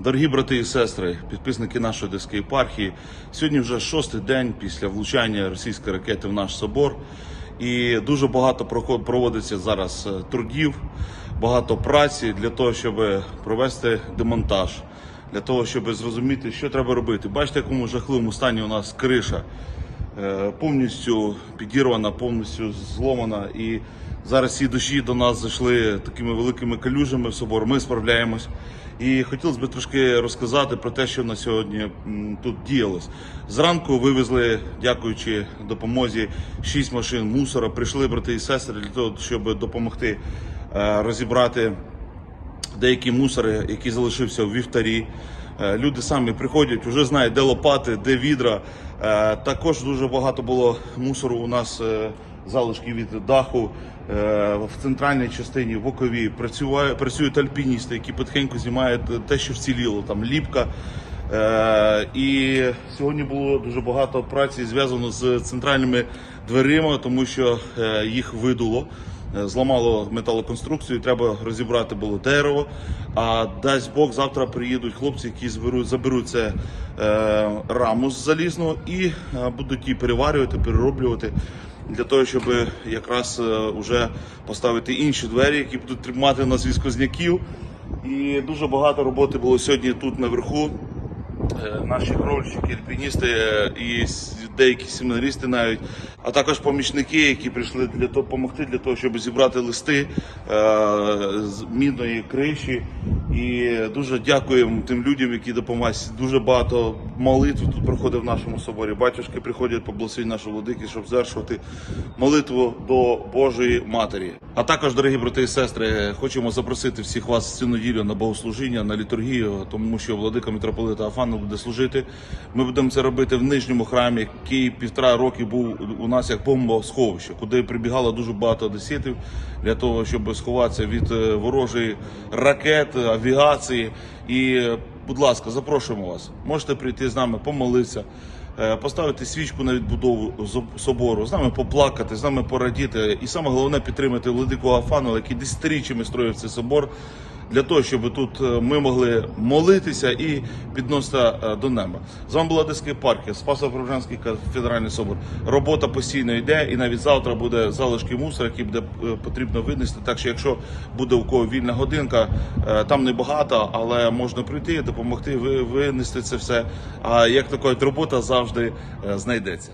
Дорогі брати і сестри, підписники нашої Одеської єпархії, сьогодні вже шостий день після влучання російської ракети в наш собор. І дуже багато проводиться зараз е, трудів, багато праці для того, щоб провести демонтаж, для того, щоб зрозуміти, що треба робити. Бачите, якому жахливому стані у нас криша повністю підірвана, повністю зломана. І зараз ці дощі до нас зайшли такими великими калюжами в собор. Ми справляємось. І хотілося б трошки розказати про те, що на сьогодні тут діялось. Зранку вивезли, дякуючи допомозі, шість машин мусора. Прийшли брати і сестри для того, щоб допомогти е, розібрати деякі мусори, які залишився в вівтарі. Е, Люди самі приходять, вже знають, де лопати, де відра. Е, Також дуже багато було мусору у нас е, залишки від даху в центральній частині, в. Працює- Працюють альпіністи, які потихеньку знімають те, що вціліло, там ліпка. І сьогодні було дуже багато праці зв'язано з центральними дверима, тому що їх видуло. Е, Зламало металоконструкцію, треба розібрати було дерево. А дасть Бог, завтра приїдуть хлопці, які зберуть, заберуть це е, раму з залізного і е, будуть її переварювати, перероблювати для того, щоб якраз е, уже поставити інші двері, які будуть тримати нас військозняків. І дуже багато роботи було сьогодні тут наверху. Е, наші кровельщики, альпіністи е, і деякі семінаристи навіть, а також помічники, які прийшли для того допомогти для того, щоб зібрати листи е, з мідної криші. І дуже дякуємо тим людям, які допомагають. Дуже багато молитв тут проходить в нашому соборі. Батюшки приходять по благословенню нашого владики, щоб звершувати молитву до Божої Матері. А також, дорогі брати і сестри, хочемо запросити всіх вас цю неділю на богослужіння, на літургію, тому що владика митрополита Афану буде служити. Ми будемо це робити в нижньому храмі, який півтора роки був у нас як бомбосховище, куди прибігало дуже багато одеситів для того, щоб сховатися від е, ворожої ракет, авіації. І, е, будь ласка, запрошуємо вас. Можете прийти з нами, помолитися. Е, Поставити свічку на відбудову собору, з нами поплакати, з нами порадіти, і саме головне підтримати владику Афанова, який десятиріччями строїв цей собор, для того, щоб тут е, ми могли молитися і підносити е, до неба. З вами була Одеська єпархія, Спасо-Преображенський кафедральний собор. Робота постійно йде, і навіть завтра буде залишки мусора, які буде е, потрібно винести. Так що, якщо буде у кого вільна годинка, там небагато, але можна прийти, допомогти винести це все. А як така робота завжди знайдеться.